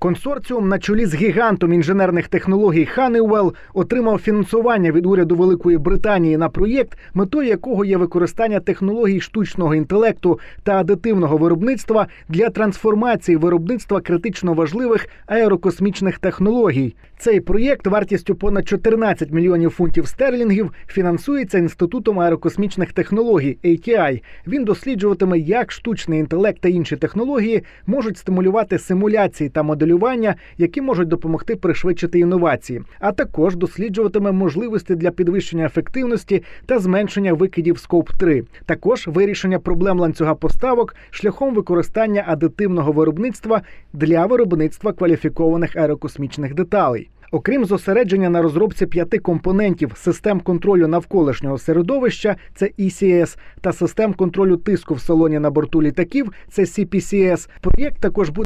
Консорціум на чолі з гігантом інженерних технологій Honeywell отримав фінансування від уряду Великої Британії на проєкт, метою якого є використання технологій штучного інтелекту та адитивного виробництва для трансформації виробництва критично важливих аерокосмічних технологій. Цей проєкт вартістю понад 14 мільйонів фунтів стерлінгів фінансується інститутом аерокосмічних технологій ATI. Він досліджуватиме, як штучний інтелект та інші технології можуть стимулювати симуляції та моделювання, які можуть допомогти пришвидшити інновації, а також досліджуватиме можливості для підвищення ефективності та зменшення викидів Scope 3. Також вирішення проблем ланцюга поставок шляхом використання адитивного виробництва для виробництва кваліфікованих аерокосмічних деталей. Окрім зосередження на розробці п'яти компонентів систем контролю навколишнього середовища, це ECS, та систем контролю тиску в салоні на борту літаків, це CPCS, проєкт також буде